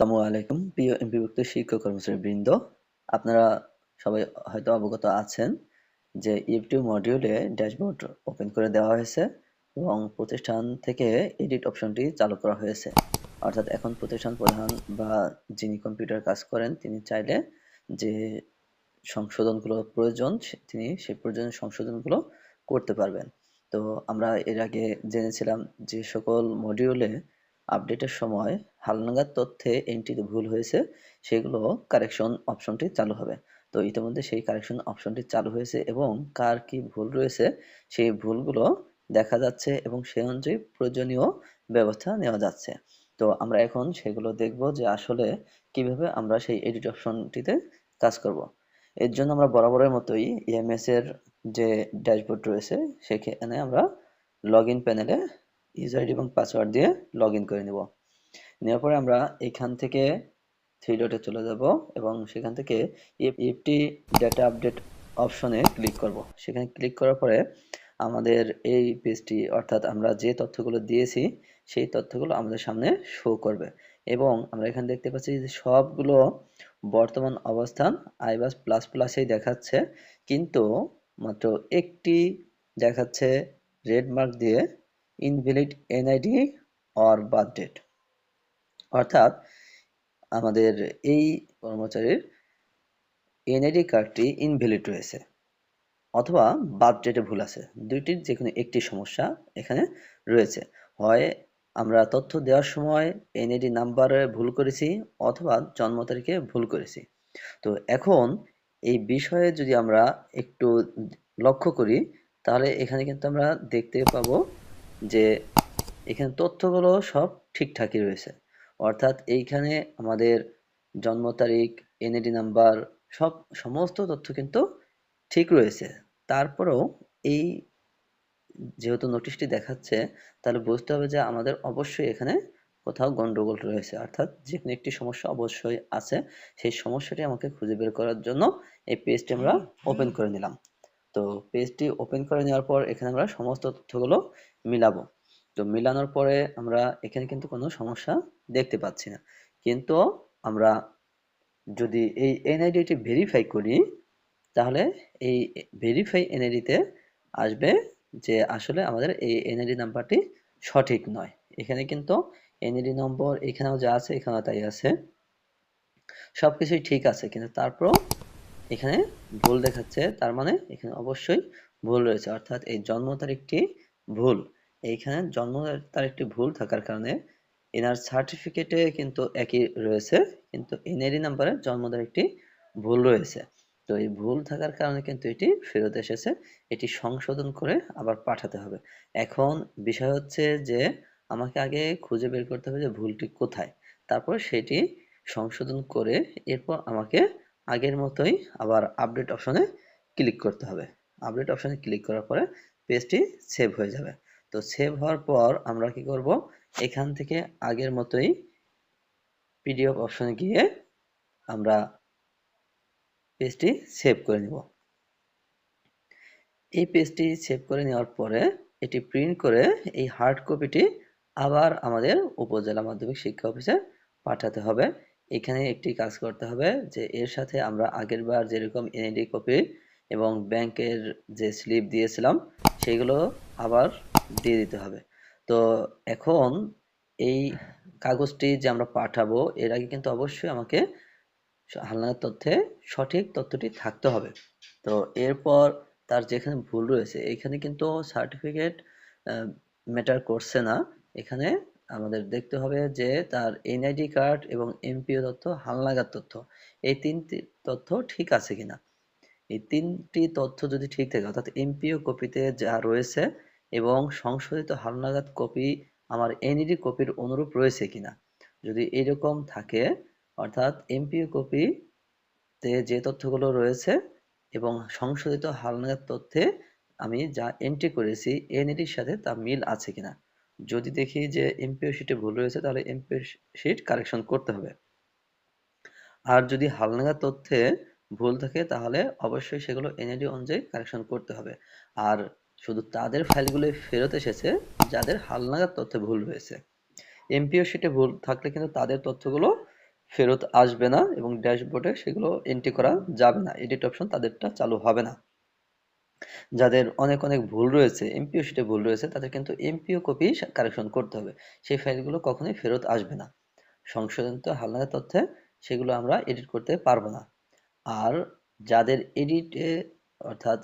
আসসালামু আলাইকুম, প্রিয় এমপিভুক্ত শিক্ষক কর্মচারী বৃন্দ। আপনারা সবাই হয়তো অবগত আছেন যে ইউটিউব মডিউলে ড্যাশবোর্ড ওপেন করে দেওয়া হয়েছে এবং প্রতিষ্ঠান থেকে এডিট অপশনটি চালু করা হয়েছে। অর্থাৎ এখন প্রতিষ্ঠান প্রধান বা যিনি কম্পিউটার কাজ করেন, তিনি চাইলে যে সংশোধনগুলো প্রয়োজন তিনি সেই প্রয়োজনীয় সংশোধনগুলো করতে পারবেন। তো আমরা এর আগে জেনেছিলাম যে সকল মডিউলে আপডেটের সময় হালনাগাদ তথ্যে এন্ট্রিতে ভুল হয়েছে, সেগুলো কারেকশন অপশনটি চালু হবে। তো ইতিমধ্যে সেই কারেকশন অপশনটি চালু হয়েছে এবং কার কি ভুল রয়েছে, সেই ভুলগুলো দেখা যাচ্ছে এবং সেই অনুযায়ী প্রয়োজনীয় ব্যবস্থা নেওয়া যাচ্ছে। তো আমরা এখন সেগুলো দেখব যে আসলে কীভাবে আমরা সেই এডিট অপশনটিতে কাজ করব। এর জন্য আমরা বরাবরের মতোই ইএমএস এর যে ড্যাশবোর্ড রয়েছে, সেখানে আমরা লগ ইন প্যানেলে ইউজার আইডি এবং পাসওয়ার্ড দিয়ে লগ করে নেব। নেওয়ার পরে আমরা এখান থেকে থ্রি ডটে চলে যাব এবং সেখান থেকে ইএফটি ডেটা আপডেট অপশনে ক্লিক করব। সেখানে ক্লিক করার পরে আমাদের এই পেজটি অর্থাৎ আমরা যে তথ্যগুলো দিয়েছি, সেই তথ্যগুলো আমাদের সামনে শো করবে। এবং আমরা এখানে দেখতে পাচ্ছি যে সবগুলো বর্তমান অবস্থান আইবাস প্লাস প্লাসেই দেখাচ্ছে, কিন্তু মাত্র একটি দেখাচ্ছে রেড মার্ক দিয়ে invalid NID or birth date অর্থাৎ আমাদের এই কর্মচারীর এনআইডি কার্ডটি ইনভ্যালিড রয়েছে অথবা বার্থ ডেটে ভুল আছে। দুইটির যে কোনো একটি সমস্যা এখানে রয়েছে। হয় আমরা তথ্য দেওয়ার সময় এনআইডি নাম্বারে ভুল করেছি অথবা জন্ম তারিখে ভুল করেছি। তো এখন এই বিষয়ে যদি আমরা একটু লক্ষ্য করি, তাহলে এখানে কিন্তু আমরা দেখতে পাবো যে এখানে তথ্যগুলো সব ঠিকঠাকই রয়েছে। অর্থাৎ এইখানে আমাদের জন্ম তারিখ এনআইডি নাম্বার সব সমস্ত তথ্য কিন্তু ঠিক রয়েছে। তারপরেও এই যেহেতু নোটিশটি দেখাচ্ছে তাহলে বুঝতে হবে যে আমাদের অবশ্যই এখানে কোথাও গন্ডগোল রয়েছে। অর্থাৎ যে কোনো একটি সমস্যা অবশ্যই আছে সেই সমস্যাটি আমাকে খুঁজে বের করার জন্য এই পেজটি আমরা ওপেন করে নিলাম। তো পেজটি ওপেন করে নেওয়ার পর এখানে আমরা সমস্ত তথ্যগুলো মিলাবো। তো মিলানোর পরে আমরা এখানে কিন্তু কোনো সমস্যা দেখতে পাচ্ছি না। কিন্তু আমরা যদি এই এনআইডিটি ভেরিফাই করি, তাহলে এই ভেরিফাই এনআইডিতে আসবে যে আসলে আমাদের এই এনআইডি নাম্বারটি সঠিক নয়। এখানে কিন্তু এনআইডি নম্বর এখানেও যা আছে, এখানেও তাই আছে। সবকিছুই ঠিক আছে, কিন্তু তারপরও এখানে ভুল দেখাচ্ছে। তার মানে এখানে অবশ্যই ভুল রয়েছে, অর্থাৎ এই জন্ম তারিখটি ভুল। এইখানে জন্ম তারিখটি ভুল থাকার কারণে এনার সার্টিফিকেটে কিন্তু একই রয়েছে, কিন্তু এনআইডি নাম্বারে জন্ম তারিখটি ভুল রয়েছে। তো এই ভুল থাকার কারণে কিন্তু এটি ফেরত এসেছে, এটি সংশোধন করে আবার পাঠাতে হবে। এখন বিষয় হচ্ছে যে আমাকে আগে খুঁজে বের করতে হবে যে ভুলটি কোথায়। তারপর সেটি সংশোধন করে এরপর আমাকে আগের মতোই আবার আপডেট অপশনে ক্লিক করতে হবে। আপডেট অপশনে ক্লিক করার পরে পেজটি সেভ হয়ে যাবে। তো সেভ হওয়ার পর আমরা কি করব? এখান থেকে আগের মতোই পিডিএফ অপশনে গিয়ে আমরা পেজটি সেভ করে নিব। এই পেজটি সেভ করে নেওয়ার পরে এটি প্রিন্ট করে এই হার্ড কপিটি আবার আমাদের উপজেলা মাধ্যমিক শিক্ষা অফিসে পাঠাতে হবে। এখানে একটি কাজ করতে হবে যে এর সাথে আমরা আগের বার যেরকম এনআইডি কপি এবং ব্যাংকের যে স্লিপ দিয়েছিলাম, সেগুলো আবার দিয়ে দিতে হবে। তো এখন এই কাগজটি যে আমরা পাঠাবো, এর আগে কিন্তু অবশ্যই আমাকে হালনাগাদ তথ্যে সঠিক তথ্যটি থাকতে হবে। তো এরপর তার যেখানে ভুল রয়েছে, এখানে কিন্তু সার্টিফিকেট ম্যাটার করছে না। এখানে আমাদের দেখতে হবে যে তার এনআইডি কার্ড এবং এমপিও তথ্য, হালনাগাদ তথ্য, এই তিনটি তথ্য ঠিক আছে কিনা? এই তিনটি তথ্য যদি ঠিক থাকে, অর্থাৎ এমপিও কপিতে যা রয়েছে এবং সংশোধিত হালনাগাদ কপি আমার এনইডি কপির অনুরূপ রয়েছে কিনা। যদি এরকম থাকে, অর্থাৎ এমপিও কপিতে যে তথ্যগুলো রয়েছে এবং সংশোধিত হালনাগাদ তথ্যে আমি যা এন্ট্রি করেছি, এনইডির সাথে তা মিল আছে কিনা। যদি দেখি যে এমপিও শিটে ভুল রয়েছে, তাহলে এমপিও শিট কারেকশন করতে হবে। আর যদি হালনাগাদ তথ্যে ভুল থাকে, তাহলে অবশ্যই সেগুলো এনআইডি অনুযায়ী কারেকশন করতে হবে। আর শুধু তাদের ফাইলগুলো ফেরত এসেছে, যাদের হালনাগাদ তথ্যে ভুল রয়েছে এমপিও শিটে ভুল থাকলে কিন্তু তাদের তথ্যগুলো ফেরত আসবে না এবং ড্যাশবোর্ডে সেগুলো এন্ট্রি করা যাবে না এডিট অপশন তাদেরটা চালু হবে না। যাদের অনেক অনেক ভুল রয়েছে এমপিও শিটে ভুল রয়েছে, তাদের কিন্তু এমপিও কপি কারেকশন করতে হবে। সেই ফাইলগুলো কখনোই ফেরত আসবে না। সংশোধিত হালনাগাদ তথ্যে সেগুলো আমরা এডিট করতে পারব না। আর যাদের এডিটে অর্থাৎ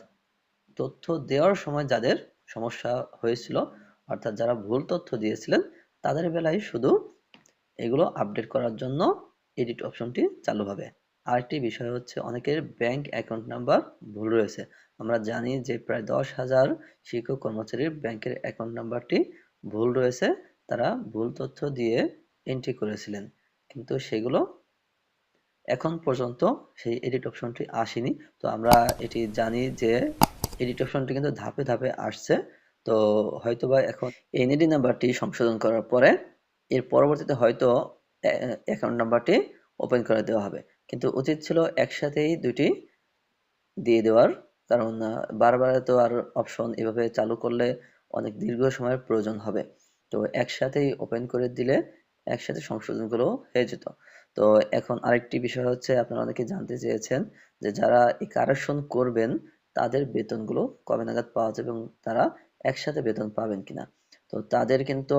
তথ্য দেওয়ার সময় যাদের সমস্যা হয়েছিল, অর্থাৎ যারা ভুল তথ্য দিয়েছিলেন, তাদের বেলায় শুধু এগুলো আপডেট করার জন্য এডিট অপশনটি চালু হবে। আরেকটি বিষয় হচ্ছে অনেকের ব্যাংক অ্যাকাউন্ট নাম্বার ভুল রয়েছে। আমরা জানি যে প্রায় দশ হাজার শিক্ষক কর্মচারীর ব্যাংকের অ্যাকাউন্ট নাম্বারটি ভুল রয়েছে, তারা ভুল তথ্য দিয়ে এন্ট্রি করেছিলেন। কিন্তু সেগুলো এখন পর্যন্ত সেই এডিট অপশনটি আসেনি। তো আমরা এটি জানি যে এডিট অপশনটি কিন্তু ধাপে ধাপে আসছে। তো হয়তোবা এখন এনএডি নাম্বারটি সংশোধন করার পরে এর পরবর্তীতে হয়তো অ্যাকাউন্ট নাম্বারটি ওপেন করে দেওয়া হবে। কিন্তু উচিত ছিল একসাথেই দুটি দিয়ে দেওয়ার। কারণ বারবার তো আর অপশন এভাবে চালু করলে অনেক দীর্ঘ সময়ের প্রয়োজন হবে। তো একসাথেই ওপেন করে দিলে একসাথে সংশোধনগুলো হয়ে যেত। তো এখন আরেকটি বিষয় হচ্ছে, আপনারা অনেকে জানতে চেয়েছেন যে যারা এই কারেকশন করবেন তাদের বেতনগুলো কবে নাগাদ পাওয়া যাবে এবং তারা একসাথে বেতন পাবেন কিনা। তো তাদের কিন্তু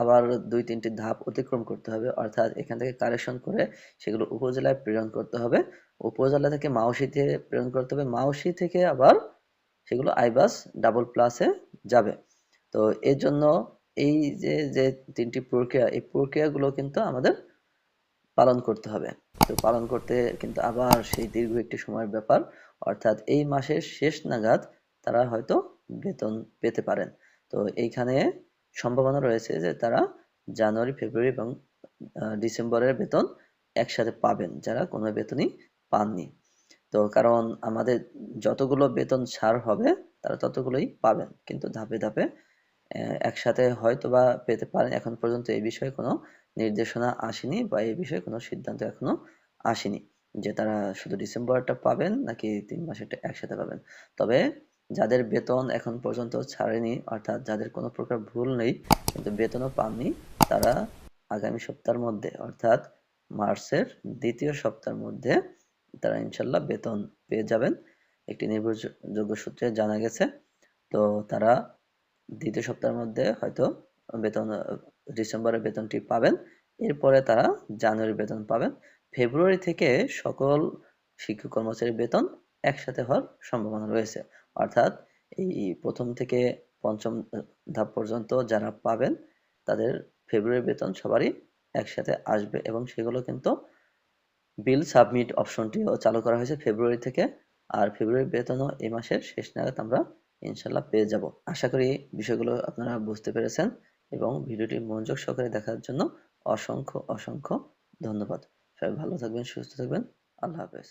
আবার দুই তিনটি ধাপ অতিক্রম করতে হবে। অর্থাৎ এখান থেকে কারেকশন করে সেগুলো উপজেলায় প্রেরণ করতে হবে। উপজেলা থেকে মাউসিতে প্রেরণ করতে হবে। মাউসি থেকে আবার সেগুলো আইবাস ডাবল প্লাসে যাবে। তো এর জন্য এই যে যে তিনটি প্রক্রিয়া, এই প্রক্রিয়াগুলো কিন্তু আমাদের পালন করতে হবে। তো পালন করতে কিন্তু আবার সেই দীর্ঘ একটি সময়ের ব্যাপার। অর্থাৎ এই মাসের শেষ নাগাদ তারা হয়তো বেতন পেতে পারেন। তো এইখানে সম্ভাবনা রয়েছে যে তারা জানুয়ারি, ফেব্রুয়ারি এবং ডিসেম্বরের বেতন একসাথে পাবেন। যারা কোনো বেতনই পাননি। তো কারণ আমাদের যতগুলো বেতন ছাড় হবে, তারা ততগুলোই পাবেন। কিন্তু ধাপে ধাপে একসাথে হয়তো বা পেতে পারেন। এখন পর্যন্ত এই বিষয়ে কোনো নির্দেশনা আসেনি বা এই বিষয়ে কোনো সিদ্ধান্ত এখনও আসেনি যে তারা শুধু ডিসেম্বরটা পাবেন নাকি তিন মাসেরটা একসাথে পাবেন। তবে যাদের বেতন এখন পর্যন্ত ছাড়েনি, অর্থাৎ যাদের কোনো প্রকার ভুল নেই, কিন্তু বেতনও পাননি, তারা আগামী সপ্তাহের মধ্যে, অর্থাৎ মার্চের দ্বিতীয় সপ্তাহের মধ্যে তারা ইনশাল্লাহ বেতন পেয়ে যাবেন। একটি নির্ভরযোগ্য সূত্রে জানা গেছে, তো তারা দ্বিতীয় সপ্তাহের মধ্যে হয়তো বেতন ডিসেম্বরের বেতনটি পাবেন। এরপরে তারা জানুয়ারি বেতন পাবেন। ফেব্রুয়ারি থেকে সকল শিক্ষক কর্মচারীর বেতন একসাথে হওয়ার সম্ভাবনা রয়েছে। অর্থাৎ এই প্রথম থেকে পঞ্চম ধাপ পর্যন্ত যারা পাবেন, তাদের ফেব্রুয়ারি বেতন সবারই একসাথে আসবে এবং সেগুলো কিন্তু বিল সাবমিট অপশনটিও চালু করা হয়েছে ফেব্রুয়ারি থেকে। আর ফেব্রুয়ারি বেতনও এই মাসের শেষ নাগাদ আমরা ইনশাল্লাহ পেয়ে যাব। আশা করি বিষয়গুলো আপনারা বুঝতে পেরেছেন। এবং ভিডিওটি মনোযোগ সহকারে দেখার জন্য অসংখ্য অসংখ্য ধন্যবাদ। সবাই ভালো থাকবেন, সুস্থ থাকবেন। আল্লাহ হাফেজ।